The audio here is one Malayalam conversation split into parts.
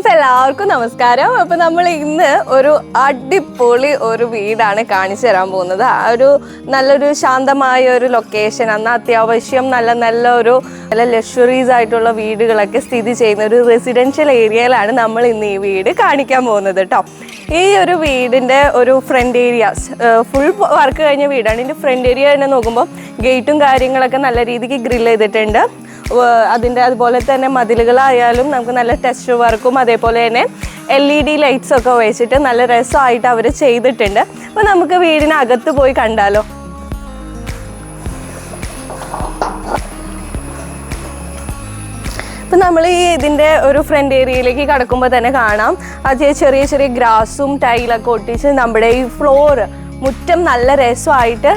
അപ്പൊ എല്ലാവർക്കും നമസ്കാരം. അപ്പൊ നമ്മൾ ഇന്ന് ഒരു അടിപൊളി ഒരു വീടാണ് കാണിച്ചു തരാൻ പോകുന്നത്. ആ ഒരു നല്ലൊരു ശാന്തമായ ഒരു ലൊക്കേഷൻ അന്ന് അത്യാവശ്യം നല്ല നല്ല ഒരു നല്ല ലക്ഷറീസ് ആയിട്ടുള്ള വീടുകളൊക്കെ സ്ഥിതി ചെയ്യുന്ന ഒരു റെസിഡൻഷ്യൽ ഏരിയയിലാണ് നമ്മൾ ഇന്ന് ഈ വീട് കാണിക്കാൻ പോകുന്നത് കേട്ടോ ഈ ഒരു വീടിന്റെ ഒരു ഫ്രണ്ട് ഏരിയ ഫുൾ വർക്ക് കഴിഞ്ഞ വീടാണ്. ഇതിന്റെ ഫ്രണ്ട് ഏരിയ തന്നെ നോക്കുമ്പോൾ ഗേറ്റും കാര്യങ്ങളൊക്കെ നല്ല രീതിക്ക് ഗ്രില്ല് ചെയ്തിട്ടുണ്ട്. അതിന്റെ അതുപോലെ തന്നെ മതിലുകളായാലും നമുക്ക് നല്ല ടെസ്റ്റ് വർക്കും അതേപോലെ തന്നെ എൽ ഇ ഡി ലൈറ്റ്സ് ഒക്കെ വെച്ചിട്ട് നല്ല രസമായിട്ട് അവർ ചെയ്തിട്ടുണ്ട്. അപ്പോൾ നമുക്ക് വീടിനകത്ത് പോയി കണ്ടാലോ? ഇപ്പം നമ്മൾ ഈ ഇതിന്റെ ഒരു ഫ്രണ്ട് ഏരിയയിലേക്ക് കടക്കുമ്പോൾ തന്നെ കാണാം. അത് ചെറിയ ചെറിയ ഗ്രാസും ടൈലൊക്കെ ഒട്ടിച്ച് നമ്മുടെ ഈ ഫ്ലോറ് മുറ്റം നല്ല രസമായിട്ട്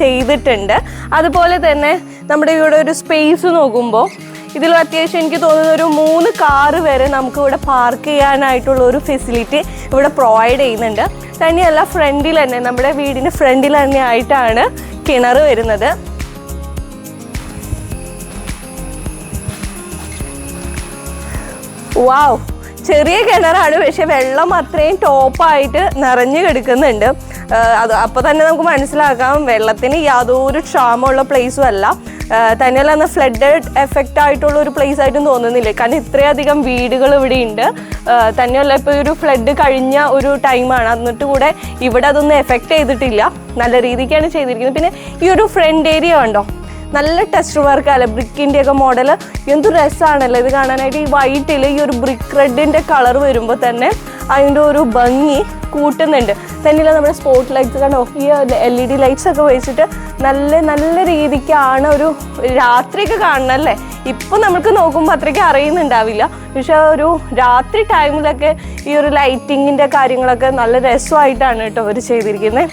ചെയ്തിട്ടുണ്ട്. അതുപോലെ തന്നെ നമ്മുടെ ഇവിടെ ഒരു സ്പേസ് നോക്കുമ്പോൾ ഇതിൽ അത്യാവശ്യം എനിക്ക് തോന്നുന്ന ഒരു മൂന്ന് കാറ് വരെ നമുക്ക് ഇവിടെ പാർക്ക് ചെയ്യാനായിട്ടുള്ള ഒരു ഫെസിലിറ്റി ഇവിടെ പ്രൊവൈഡ് ചെയ്യുന്നുണ്ട്. തന്നെയല്ല ഫ്രണ്ടിൽ തന്നെ നമ്മുടെ വീടിന്റെ ഫ്രണ്ടിൽ തന്നെ ആയിട്ടാണ് കിണർ വരുന്നത്. വാവ് ചെറിയ കിണറാണ് പക്ഷെ വെള്ളം അത്രയും ടോപ്പായിട്ട് നിറഞ്ഞു കിടക്കുന്നുണ്ട്. അത് അപ്പോൾ തന്നെ നമുക്ക് മനസ്സിലാക്കാം. വെള്ളത്തിന് യാതൊരു ക്ഷാമമുള്ള പ്ലേസും അല്ല. തന്നെയല്ല എന്നാൽ ഫ്ലഡ് എഫക്റ്റ് ആയിട്ടുള്ള ഒരു പ്ലേസ് ആയിട്ടും തോന്നുന്നില്ല? കാരണം ഇത്രയധികം വീടുകൾ ഇവിടെ ഉണ്ട്. തന്നെയല്ല ഇപ്പോൾ ഒരു ഫ്ലഡ് കഴിഞ്ഞ ഒരു ടൈമാണ് എന്നിട്ട് കൂടെ ഇവിടെ അതൊന്നും എഫക്റ്റ് ചെയ്തിട്ടില്ല. നല്ല രീതിക്കാണ് ചെയ്തിരിക്കുന്നത്. പിന്നെ ഈ ഒരു ഫ്രണ്ട് ഏരിയ ഉണ്ടോ? നല്ല ടെസ്റ്റ് വർക്ക് അല്ല? ബ്രിക്കിന്റെ ഒക്കെ മോഡൽ എന്ത് രസമാണല്ലോ ഇത് കാണാനായിട്ട്. ഈ വൈറ്റിൽ ഈ ഒരു ബ്രിക്ക് റെഡിന്റെ കളർ വരുമ്പോൾ തന്നെ അതിന്റെ ഒരു ഭംഗി കൂട്ടുന്നുണ്ട്. തന്നെയല്ല നമ്മുടെ സ്പോട്ട് ലൈറ്റ്സ് കണ്ടോ? ഈ എൽ ഇ ഡി ലൈറ്റ്സ് ഒക്കെ വെച്ചിട്ട് നല്ല നല്ല രീതിക്കാണ് ഒരു രാത്രിയൊക്കെ കാണണല്ലേ ഇപ്പം നമുക്ക് നോക്കുമ്പോൾ അത്രയ്ക്ക് അറിയുന്നുണ്ടാവില്ല. പക്ഷേ ഒരു രാത്രി ടൈമിലൊക്കെ ഈ ഒരു ലൈറ്റിങ്ങിന്റെ കാര്യങ്ങളൊക്കെ നല്ല രസമായിട്ടാണ് കേട്ടോ അവർ ചെയ്തിരിക്കുന്നത്.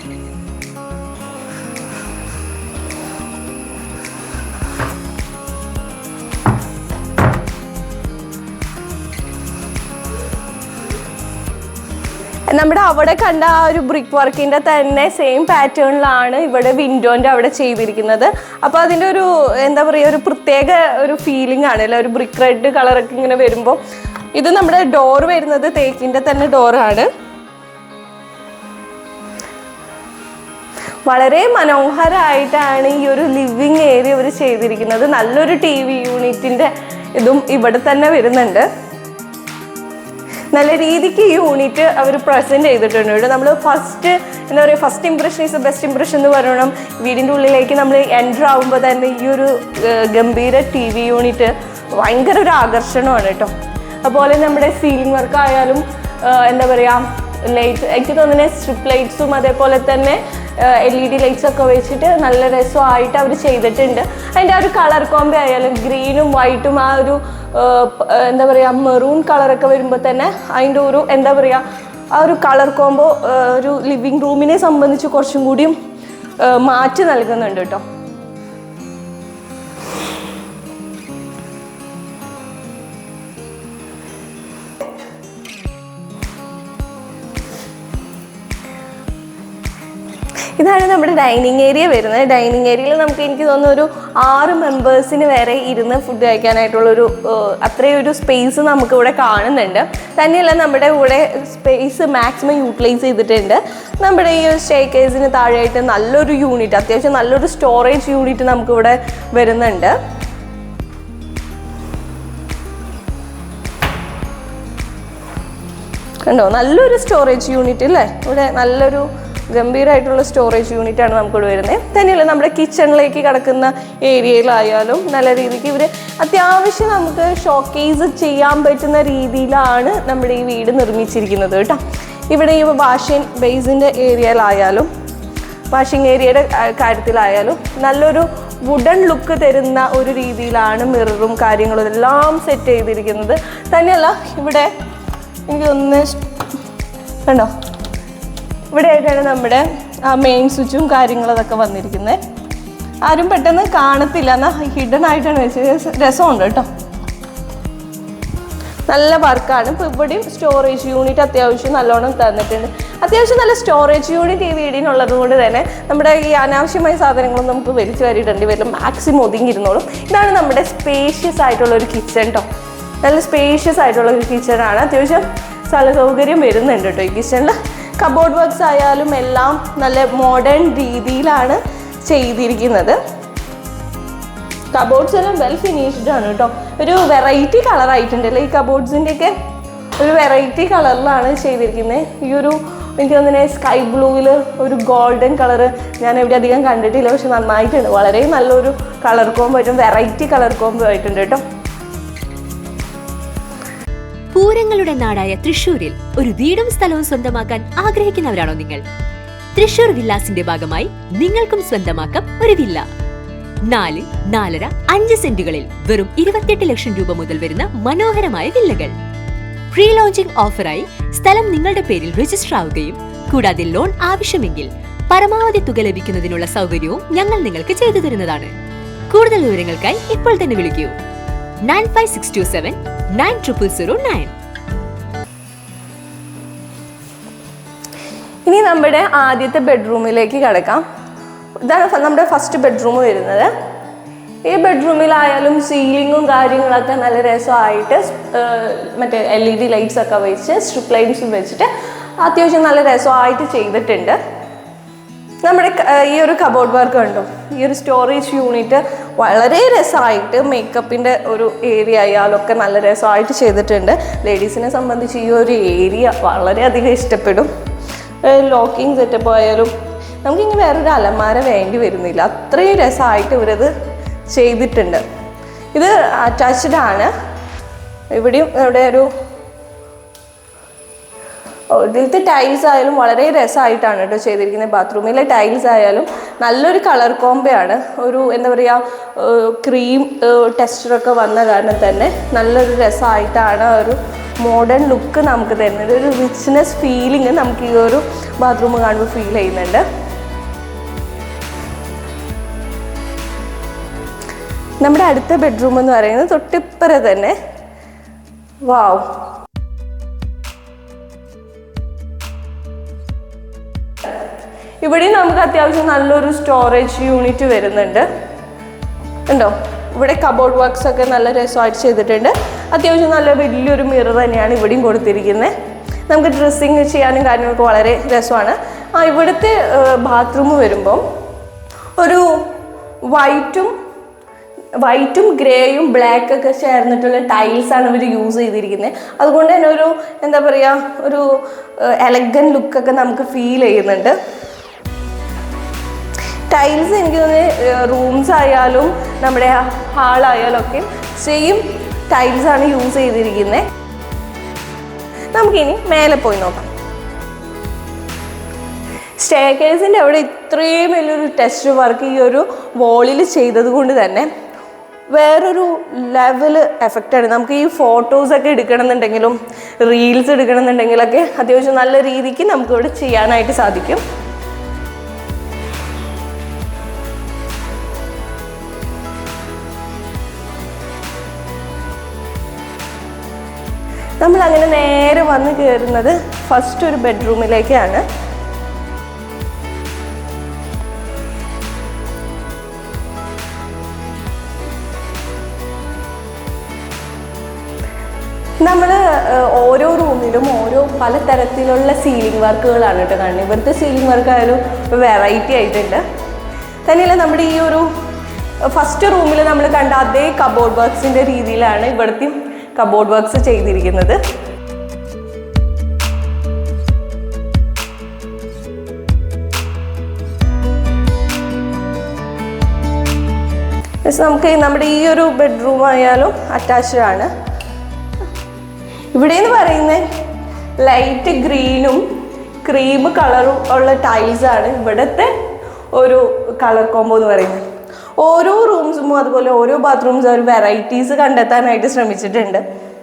നമ്മുടെ അവിടെ കണ്ട ആ ഒരു ബ്രിക്ക് വർക്കിന്റെ തന്നെ സെയിം പാറ്റേണിലാണ് ഇവിടെ വിൻഡോന്റെ അവിടെ ചെയ്തിരിക്കുന്നത്. അപ്പോൾ അതിന്റെ ഒരു എന്താ പറയുക ഒരു പ്രത്യേക ഒരു ഫീലിംഗ് ആണ് അല്ലെ? ഒരു ബ്രിക്ക് റെഡ് കളറൊക്കെ ഇങ്ങനെ വരുമ്പോൾ ഇത് നമ്മുടെ ഡോർ വരുന്നത് തേക്കിന്റെ തന്നെ ഡോറാണ് വളരെ മനോഹരമായിട്ടാണ് ഈ ഒരു ലിവിങ് ഏരിയ ഇവർ ചെയ്തിരിക്കുന്നത്. നല്ലൊരു ടി വി യൂണിറ്റിന്റെ ഇതും ഇവിടെ തന്നെ വരുന്നുണ്ട്. നല്ല രീതിക്ക് ഈ യൂണിറ്റ് അവർ പ്രസന്റ് ചെയ്തിട്ടുണ്ട്. കേട്ടോ നമ്മൾ ഫസ്റ്റ് എന്താ പറയുക first impression is best impression എന്ന് പറയണം. വീടിന്റെ ഉള്ളിലേക്ക് നമ്മൾ എന്റർ ആകുമ്പോൾ തന്നെ ഈ ഒരു ഗംഭീര ടി വി യൂണിറ്റ് ഭയങ്കര ഒരു ആകർഷണമാണ് കേട്ടോ. അതുപോലെ നമ്മുടെ സീലിംഗ് വർക്ക് ആയാലും എന്താ പറയുക ലൈറ്റ് എനിക്ക് തോന്നുന്നത് സ്ട്രിപ്പ് ലൈറ്റ്സും അതേപോലെ തന്നെ എൽ ഇ ഡി ലൈറ്റ്സ് ഒക്കെ വെച്ചിട്ട് നല്ല രസമായിട്ട് അവർ ചെയ്തിട്ടുണ്ട്. അതിന്റെ ആ ഒരു കളർ കോമ്പോ ആയാലും ഗ്രീനും വൈറ്റും ആ ഒരു എന്താ പറയുക മെറൂൺ കളറൊക്കെ വരുമ്പോൾ തന്നെ അതിന്റെ ഒരു എന്താ പറയുക ആ ഒരു കളർ കോമ്പോ ഒരു ലിവിങ് റൂമിനെ സംബന്ധിച്ച് കുറച്ചും കൂടിയും മാറ്റി നൽകുന്നുണ്ട് കേട്ടോ. ഇതാണ് നമ്മുടെ ഡൈനിങ് ഏരിയ വരുന്നത്. ഡൈനിങ് ഏരിയയിൽ നമുക്ക് എനിക്ക് തോന്നുന്നു ഒരു ആറ് മെമ്പേഴ്സിന് വരെ ഇരുന്ന് ഫുഡ് കഴിക്കാനായിട്ടുള്ളൊരു അത്രയും ഒരു സ്പേസ് നമുക്ക് ഇവിടെ കാണുന്നുണ്ട്. തന്നെയല്ല നമ്മുടെ കൂടെ സ്പേസ് മാക്സിമം യൂട്ടിലൈസ് ചെയ്തിട്ടുണ്ട്. നമ്മുടെ ഈ സ്റ്റേ കേസിന് താഴെയായിട്ട് നല്ലൊരു യൂണിറ്റ് അത്യാവശ്യം നല്ലൊരു സ്റ്റോറേജ് യൂണിറ്റ് നമുക്കിവിടെ വരുന്നുണ്ട്. കണ്ടോ? നല്ലൊരു സ്റ്റോറേജ് യൂണിറ്റ് അല്ലേ ഇവിടെ നല്ലൊരു ഗംഭീരമായിട്ടുള്ള സ്റ്റോറേജ് യൂണിറ്റ് ആണ് നമുക്കിവിടെ വരുന്നത്. തന്നെയല്ല നമ്മുടെ കിച്ചണിലേക്ക് കിടക്കുന്ന ഏരിയയിലായാലും നല്ല രീതിക്ക് ഇവർ അത്യാവശ്യം നമുക്ക് ഷോക്കേസ് ചെയ്യാൻ പറ്റുന്ന രീതിയിലാണ് നമ്മുടെ ഈ വീട് നിർമ്മിച്ചിരിക്കുന്നത് കേട്ടോ. ഇവിടെ ഈ വാഷിംഗ് ബേസിന്റെ ഏരിയയിലായാലും വാഷിംഗ് ഏരിയയുടെ കാര്യത്തിലായാലും നല്ലൊരു വുഡൻ ലുക്ക് തരുന്ന ഒരു രീതിയിലാണ് മിററും കാര്യങ്ങളും എല്ലാം സെറ്റ് ചെയ്തിരിക്കുന്നത്. തന്നെയല്ല ഇവിടെ എനിക്കൊന്ന് കണ്ടോ? ഇവിടെ ആയിട്ടാണ് നമ്മുടെ മെയിൻ സ്വിച്ചും കാര്യങ്ങളും അതൊക്കെ വന്നിരിക്കുന്നത്. ആരും പെട്ടെന്ന് കാണത്തില്ല. എന്നാൽ ഹിഡൻ ആയിട്ടാണ് വെച്ചത്. രസമുണ്ട് കേട്ടോ. നല്ല വർക്കാണ്. ഇപ്പോൾ ഇവിടെയും സ്റ്റോറേജ് യൂണിറ്റ് അത്യാവശ്യം നല്ലോണം തന്നിട്ടുണ്ട്. അത്യാവശ്യം നല്ല സ്റ്റോറേജ് യൂണിറ്റ് ഈ വീടിനുള്ളത് കൊണ്ട് തന്നെ നമ്മുടെ ഈ അനാവശ്യമായ സാധനങ്ങളും നമുക്ക് വലിച്ചു വാരിയിടേണ്ടി വരും മാക്സിമം ഒതുങ്ങിയിരുന്നോളും. ഇതാണ് നമ്മുടെ സ്പേഷ്യസ് ആയിട്ടുള്ള ഒരു കിച്ചൺ കേട്ടോ നല്ല സ്പേഷ്യസ് ആയിട്ടുള്ള ഒരു കിച്ചണാണ് അത്യാവശ്യം സ്ഥല സൗകര്യം വരുന്നുണ്ട് കേട്ടോ ഈ കിച്ചണിൽ കബോർഡ് വർക്ക്സ് ആയാലും എല്ലാം നല്ല മോഡേൺ രീതിയിലാണ് ചെയ്തിരിക്കുന്നത്. കബോർഡ്സ് എല്ലാം വെൽ ഫിനിഷ്ഡ് ആണ് കേട്ടോ ഒരു വെറൈറ്റി കളർ ആയിട്ടുണ്ടല്ലേ ഈ കബോർഡ്സിന്റെ ഒക്കെ ഒരു വെറൈറ്റി കളറിലാണ് ചെയ്തിരിക്കുന്നത്. ഈ ഒരു എനിക്ക് തോന്നുന്നത് സ്കൈ ബ്ലൂവിൽ ഒരു ഗോൾഡൻ കളറ് ഞാൻ എവിടെ അധികം കണ്ടിട്ടില്ല പക്ഷെ നന്നായിട്ടുണ്ട്. വളരെ നല്ലൊരു കളർ കോമ്പോ ആയിട്ടും വെറൈറ്റി കളർ കോമ്പോ ആയിട്ടുണ്ട് കേട്ടോ പൂരങ്ങളുടെ നാടായ തൃശൂരിൽ ഒരു വീടും സ്ഥലവും സ്വന്തമാക്കാൻ ആഗ്രഹിക്കുന്നവരാണോ നിങ്ങൾ? തൃശൂർ വില്ലാസിന്റെ ഭാഗമായി നിങ്ങൾക്കും സ്വന്തമാക്കാം ഒരു വില്ല. നാല് നാലര അഞ്ച് സെന്റുകളിൽ വെറും ഇരുപത്തിയെട്ട് ലക്ഷം രൂപ മുതൽ വരുന്ന മനോഹരമായ വില്ലകൾ. പ്രീ ലോഞ്ചിംഗ് ഓഫറായി സ്ഥലം നിങ്ങളുടെ പേരിൽ രജിസ്റ്റർ ആവുകയും കൂടാതെ ലോൺ ആവശ്യമെങ്കിൽ പരമാവധി തുക ലഭിക്കുന്നതിനുള്ള സൗകര്യവും ഞങ്ങൾ നിങ്ങൾക്ക് ചെയ്തു തരുന്നതാണ്. കൂടുതൽ വിവരങ്ങൾക്കായി ഇപ്പോൾ തന്നെ വിളിക്കൂ. Nine five six two seven nine triple zero nine. ഇനി നമ്മുടെ ആദ്യത്തെ ബെഡ്റൂമിലേക്ക് കിടക്കാം. ഇതാണ് നമ്മുടെ ഫസ്റ്റ് ബെഡ്റൂം വരുന്നത്. ഈ ബെഡ്റൂമിലായാലും സീലിങ്ങും കാര്യങ്ങളൊക്കെ നല്ല രസമായിട്ട് മറ്റേ എൽ ഇ ഡി ലൈറ്റ്സ് ഒക്കെ വെച്ച് സ്ട്രിപ്പ് ലൈറ്റ്സും വെച്ചിട്ട് അത്യാവശ്യം നല്ല രസമായിട്ട് ചെയ്തിട്ടുണ്ട്. നമ്മുടെ ഈ ഒരു കബോർഡ് വർക്ക് കണ്ടോ? ഈ ഒരു സ്റ്റോറേജ് യൂണിറ്റ് വളരെ രസമായിട്ട് മേക്കപ്പിന്റെ ഒരു ഏരിയ ആയാലും ഒക്കെ നല്ല രസമായിട്ട് ചെയ്തിട്ടുണ്ട്. ലേഡീസിനെ സംബന്ധിച്ച് ഈ ഒരു ഏരിയ വളരെയധികം ഇഷ്ടപ്പെടും. ലോക്കിംഗ് സെറ്റപ്പ് ആയാലും നമുക്കിങ്ങനെ വേറൊരു അലമാര വേണ്ടി വരുന്നില്ല. അത്രയും രസമായിട്ട് ഇവരത് ചെയ്തിട്ടുണ്ട്. ഇത് അറ്റാച്ച്ഡ് ആണ്. ഇവിടെയും ഇവിടെ ഒരു ഇതിലത്തെ ടൈൽസ് ആയാലും വളരെ രസമായിട്ടാണ് കേട്ടോ ചെയ്തിരിക്കുന്നത്. ബാത്റൂമിലെ ടൈൽസ് ആയാലും നല്ലൊരു കളർ കോംബയാണ് ഒരു എന്താ പറയുക ക്രീം ടെക്സ്ചറൊക്കെ വന്ന കാരണം തന്നെ നല്ലൊരു രസമായിട്ടാണ് ഒരു മോഡേൺ ലുക്ക് നമുക്ക് തരുന്നത്. ഒരു റിച്ച്നെസ് ഫീലിംഗ് നമുക്ക് ഈ ഒരു ബാത്റൂം കാണുമ്പോൾ ഫീൽ ചെയ്യുന്നുണ്ട്. നമ്മുടെ അടുത്ത ബെഡ്റൂം എന്ന് പറയുന്നത് തൊട്ടിപ്പുറ തന്നെ. വാവ് ഇവിടെ നമുക്ക് അത്യാവശ്യം നല്ലൊരു സ്റ്റോറേജ് യൂണിറ്റ് വരുന്നുണ്ട്. ഉണ്ടോ? ഇവിടെ കബോർഡ് വർക്ക്സ് ഒക്കെ നല്ല രസമായിട്ട് ചെയ്തിട്ടുണ്ട്. അത്യാവശ്യം നല്ല വലിയൊരു മിറർ തന്നെയാണ് ഇവിടെയും കൊടുത്തിരിക്കുന്നത് നമുക്ക് ഡ്രസ്സിങ് ചെയ്യാനും കാര്യങ്ങളൊക്കെ വളരെ രസമാണ്. ആ ഇവിടുത്തെ ബാത്റൂം വരുമ്പം ഒരു വൈറ്റും വൈറ്റും ഗ്രേയും ബ്ലാക്ക് ഒക്കെ ചേർന്നിട്ടുള്ള ടൈൽസാണ് ഇവർ യൂസ് ചെയ്തിരിക്കുന്നത് അതുകൊണ്ട് തന്നെ ഒരു എന്താ പറയുക ഒരു എലഗൻ ലുക്കൊക്കെ നമുക്ക് ഫീൽ ചെയ്യുന്നുണ്ട്. ടൈൽസ് എനിക്ക് തോന്നുന്നത് റൂംസ് ആയാലും നമ്മുടെ ഹാളായാലും ഒക്കെ സെയിം ടൈൽസ് ആണ് യൂസ് ചെയ്തിരിക്കുന്നത് നമുക്കിനി മേലെ പോയി നോക്കാം. സ്റ്റേക്കേഴ്സിന്റെ അവിടെ ഇത്രയും വലിയൊരു ടെസ്റ്റ് വർക്ക് ഈ ഒരു വോളിൽ ചെയ്തത് കൊണ്ട് തന്നെ വേറൊരു ലെവൽ എഫക്റ്റാണ് നമുക്ക് ഈ ഫോട്ടോസൊക്കെ എടുക്കണമെന്നുണ്ടെങ്കിലും റീൽസ് എടുക്കണമെന്നുണ്ടെങ്കിലൊക്കെ അത്യാവശ്യം നല്ല രീതിക്ക് നമുക്കിവിടെ ചെയ്യാനായിട്ട് സാധിക്കും. നമ്മൾ അങ്ങനെ നേരെ വന്ന് കയറുന്നത് ഫസ്റ്റ് ഒരു ബെഡ്റൂമിലേക്കാണ് നമ്മൾ ഓരോ റൂമിലും ഓരോ പലതരത്തിലുള്ള സീലിംഗ് വർക്കുകളാണ് കേട്ടോ കാണുന്നത് ഇവിടുത്തെ സീലിംഗ് വർക്ക് ആയാലും വെറൈറ്റി ആയിട്ടുണ്ട്. തന്നെയല്ല നമ്മുടെ ഈ ഒരു ഫസ്റ്റ് റൂമിൽ നമ്മൾ കണ്ട അതേ കബോർഡ് വർക്ക്സിന്റെ രീതിയിലാണ് ഇവിടുത്തെയും കബോർഡ് വർക്ക്സ് ചെയ്തിരിക്കുന്നത്. നമുക്ക് നമ്മുടെ ഈ ഒരു ബെഡ്റൂം ആയാലും അറ്റാച്ച്ഡ് ആണ്. ഇവിടെ എന്ന് പറയുന്നത് ലൈറ്റ് ഗ്രീനും ക്രീം കളറും ഉള്ള ആണ് ഇവിടുത്തെ ഒരു കളർ കോംബോ എന്ന് പറയുന്നത്. ഓരോ റൂംസും അതുപോലെ ഓരോ ബാത്റൂംസും ഒരു വെറൈറ്റീസ് കണ്ടെത്താനായിട്ട് ശ്രമിച്ചിട്ടുണ്ട്.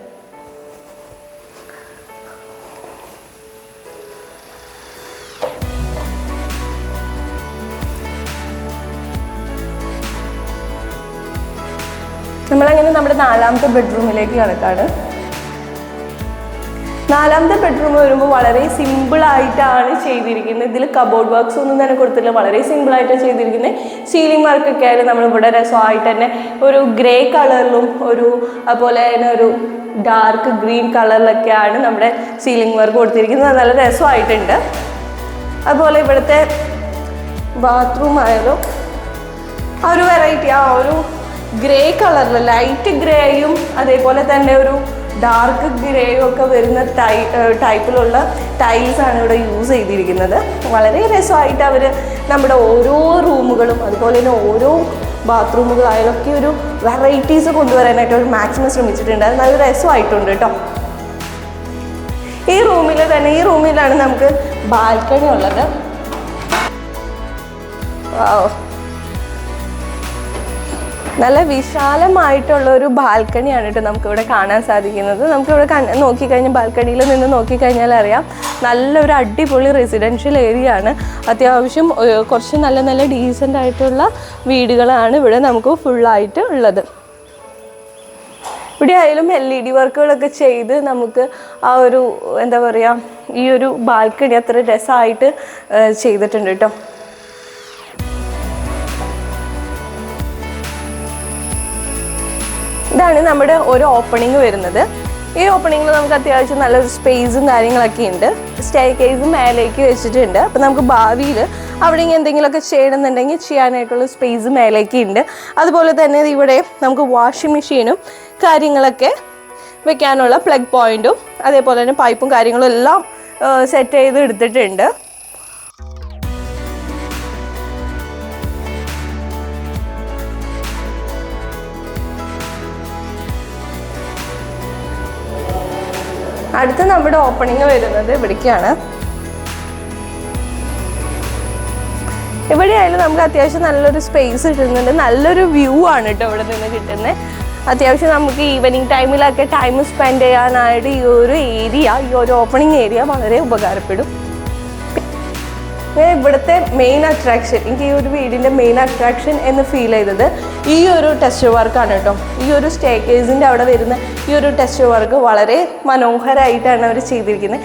നമ്മളങ്ങനെ നമ്മുടെ നാലാമത്തെ ബെഡ്റൂമിലേക്ക് കിടക്കാണ്. നാലാമത്തെ ബെഡ്റൂം വരുമ്പോൾ വളരെ സിമ്പിൾ ആയിട്ടാണ് ചെയ്തിരിക്കുന്നത്. ഇതിൽ കബോർഡ് വർക്ക്സ് ഒന്നും തന്നെ കൊടുത്തില്ല വളരെ സിമ്പിൾ ആയിട്ടാണ് ചെയ്തിരിക്കുന്നത്. സീലിംഗ് വർക്കൊക്കെ ആയാലും നമ്മൾ ഇവിടെ രസമായിട്ട് തന്നെ ഒരു ഗ്രേ കളറിലും ഒരു അതുപോലെ തന്നെ ഒരു ഡാർക്ക് ഗ്രീൻ കളറിലൊക്കെയാണ് നമ്മുടെ സീലിംഗ് വർക്ക് കൊടുത്തിരിക്കുന്നത്. നല്ല രസമായിട്ടുണ്ട്. അതുപോലെ ഇവിടുത്തെ ബാത്റൂം ആയാലും ആ ഒരു വെറൈറ്റി ആ ഒരു ഗ്രേ കളറിൽ ലൈറ്റ് ഗ്രേയും അതേപോലെ തന്നെ ഒരു ഡാർക്ക് ഗ്രേയും ഒക്കെ വരുന്ന ടൈ ടൈപ്പിലുള്ള ടൈൽസ് ആണ് ഇവിടെ യൂസ് ചെയ്തിരിക്കുന്നത്. വളരെ രസമായിട്ട് അവർ നമ്മുടെ ഓരോ റൂമുകളും അതുപോലെ തന്നെ ഓരോ ബാത്റൂമുകളായാലും ഒക്കെ ഒരു വെറൈറ്റീസ് കൊണ്ടുവരാനായിട്ട് അവർ മാക്സിമം ശ്രമിച്ചിട്ടുണ്ട്. അത് നല്ല രസമായിട്ടുണ്ട് കേട്ടോ ഈ റൂമിൽ തന്നെ ഈ റൂമിലാണ് നമുക്ക് ബാൽക്കണി ഉള്ളത്. Wow. നല്ല വിശാലമായിട്ടുള്ള ഒരു ബാൽക്കണിയാണ് കേട്ടോ നമുക്കിവിടെ കാണാൻ സാധിക്കുന്നത്. നമുക്കിവിടെ നോക്കിക്കഴിഞ്ഞാൽ ബാൽക്കണിയിൽ നിന്ന് നോക്കിക്കഴിഞ്ഞാൽ അറിയാം നല്ലൊരു അടിപൊളി റെസിഡൻഷ്യൽ ഏരിയ ആണ്. അത്യാവശ്യം കുറച്ച് നല്ല നല്ല ഡീസന്റ് ആയിട്ടുള്ള വീടുകളാണ് ഇവിടെ നമുക്ക് ഫുള്ളായിട്ട് ഉള്ളത്. ഇവിടെ ആയാലും എൽ ഇ ഡി വർക്കുകളൊക്കെ ചെയ്ത് നമുക്ക് ആ ഒരു എന്താ പറയുക ഈ ഒരു ബാൽക്കണി അത്ര രസമായിട്ട് ചെയ്തിട്ടുണ്ട് കേട്ടോ. ഇതാണ് നമ്മുടെ ഒരു ഓപ്പണിംഗ് വരുന്നത്. ഈ ഓപ്പണിംഗിൽ നമുക്ക് അത്യാവശ്യം നല്ലൊരു സ്പേസും കാര്യങ്ങളൊക്കെ ഉണ്ട്. സ്റ്റേ കേസും മേലേക്ക് വെച്ചിട്ടുണ്ട്. അപ്പം നമുക്ക് ഭാവിയിൽ അവിടെ ഇങ്ങനെ എന്തെങ്കിലുമൊക്കെ ചെയ്യണമെന്നുണ്ടെങ്കിൽ ചെയ്യാനായിട്ടുള്ള സ്പേസ് മേലേക്ക് ഉണ്ട്. അതുപോലെ തന്നെ ഇവിടെ നമുക്ക് വാഷിംഗ് മെഷീനും കാര്യങ്ങളൊക്കെ വെക്കാനുള്ള പ്ലഗ് പോയിന്റും അതേപോലെ തന്നെ പൈപ്പും കാര്യങ്ങളും എല്ലാം സെറ്റ് ചെയ്ത് എടുത്തിട്ടുണ്ട്. അടുത്ത നമ്മുടെ ഓപ്പണിങ് വരുന്നത് ഇവിടേക്കാണ്. എവിടെയായാലും നമുക്ക് അത്യാവശ്യം നല്ലൊരു സ്പേസ് കിട്ടുന്നുണ്ട്. നല്ലൊരു വ്യൂ ആണ് കേട്ടോ ഇവിടെ നിന്ന് കിട്ടുന്നത് അത്യാവശ്യം നമുക്ക് ഈവനിങ് ടൈമിലൊക്കെ ടൈം സ്പെൻഡ് ചെയ്യാനായിട്ട് ഈ ഒരു ഏരിയ ഈ ഒരു ഓപ്പണിങ് ഏരിയ വളരെ ഉപകാരപ്പെടും. ഇവിടുത്തെ മെയിൻ അട്രാക്ഷൻ എനിക്ക് ഈ ഒരു വീടിന്റെ മെയിൻ അട്രാക്ഷൻ എന്ന് ഫീൽ ചെയ്തത് ഈ ഒരു ടെസ്റ്റ് വർക്കാണ് കേട്ടോ. ഈ ഒരു സ്റ്റേ കേസിന്റെ അവിടെ വരുന്ന ഈ ഒരു ടെസ്റ്റ് വർക്ക് വളരെ മനോഹരമായിട്ടാണ് അവർ ചെയ്തിരിക്കുന്നത്.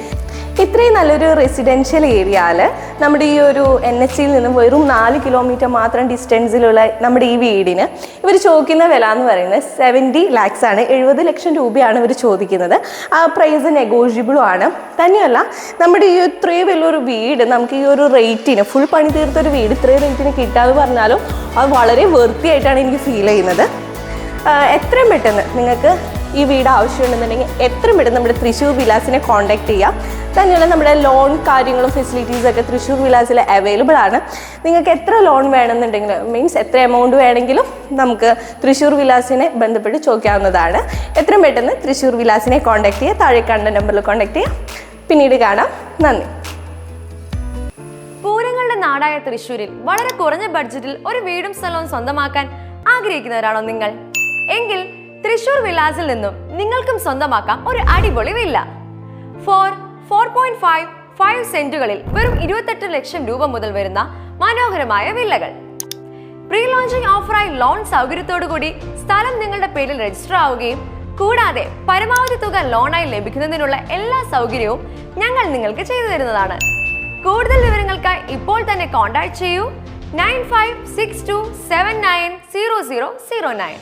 ഇത്രയും നല്ലൊരു റെസിഡൻഷ്യൽ ഏരിയയിൽ നമ്മുടെ ഈ ഒരു എൻ എച്ച് സിയിൽ നിന്നും വെറും നാല് കിലോമീറ്റർ മാത്രം ഡിസ്റ്റൻസിലുള്ള നമ്മുടെ ഈ വീടിന് ഇവർ ചോദിക്കുന്ന വില എന്ന് പറയുന്നത് സെവന്റി ലാക്സ് ആണ്. എഴുപത് ലക്ഷം രൂപയാണ് ഇവർ ചോദിക്കുന്നത്. ആ പ്രൈസ് നെഗോഷ്യബിളും ആണ്. തന്നെയല്ല നമ്മുടെ ഈ ഇത്രയും വലിയൊരു വീട് നമുക്ക് ഈ ഒരു റേറ്റിന് ഫുൾ പണി തീർത്തൊരു വീട് ഇത്രയും റേറ്റിന് കിട്ടാന്ന് പറഞ്ഞാലും അത് വളരെ വൃത്തിയായിട്ടാണ് എനിക്ക് ഫീൽ ചെയ്യുന്നത്. എത്രയും പെട്ടെന്ന് നിങ്ങൾക്ക് ഈ വീട് ആവശ്യമുണ്ടെന്നുണ്ടെങ്കിൽ എത്രയും പെട്ടെന്ന് നമ്മുടെ തൃശ്ശൂർ വിലാസിനെ കോൺടാക്ട് ചെയ്യാം. തന്നെയല്ല നമ്മുടെ ലോൺ കാര്യങ്ങളും ഫെസിലിറ്റീസ് ഒക്കെ തൃശ്ശൂർ വിലാസിൽ അവൈലബിൾ ആണ്. നിങ്ങൾക്ക് എത്ര ലോൺ വേണമെന്നുണ്ടെങ്കിൽ മീൻസ് എത്ര എമൗണ്ട് വേണമെങ്കിലും നമുക്ക് തൃശ്ശൂർ വിലാസിനെ ബന്ധപ്പെട്ട് ചോദിക്കാവുന്നതാണ്. എത്രയും പെട്ടെന്ന് തൃശ്ശൂർ വിലാസിനെ കോൺടാക്ട് ചെയ്യുക താഴെ കണ്ട നമ്പറിൽ കോൺടാക്ട് ചെയ്യാം. പിന്നീട് കാണാം. നന്ദി. പൂരങ്ങളുടെ നാടായ തൃശ്ശൂരിൽ വളരെ കുറഞ്ഞ ബഡ്ജറ്റിൽ ഒരു വീടും സ്ഥലവും സ്വന്തമാക്കാൻ ആഗ്രഹിക്കുന്നവരാണോ നിങ്ങൾ? എങ്കിൽ തൃശ്ശൂർ വിലാസിൽ നിന്നും നിങ്ങൾക്കും സ്വന്തമാക്കാം ഒരു അടിപൊളി villa four four point five five സെന്റുകളിൽ വെറും ഇരുപത്തെട്ട് ലക്ഷം രൂപ മുതൽ വരുന്ന മനോഹരമായ വില്ലകൾ. പ്രീ ലോഞ്ചിങ് ഓഫറായി ലോൺ സൗകര്യത്തോടു കൂടി സ്ഥലം നിങ്ങളുടെ പേരിൽ രജിസ്റ്റർ ആവുകയും കൂടാതെ പരമാവധി തുക ലോണായി ലഭിക്കുന്നതിനുള്ള എല്ലാ സൗകര്യവും ഞങ്ങൾ നിങ്ങൾക്ക് ചെയ്തു തരുന്നതാണ്. കൂടുതൽ വിവരങ്ങൾക്കായി ഇപ്പോൾ തന്നെ കോൺടാക്ട് ചെയ്യൂ. Nine five six two seven nine zero zero zero nine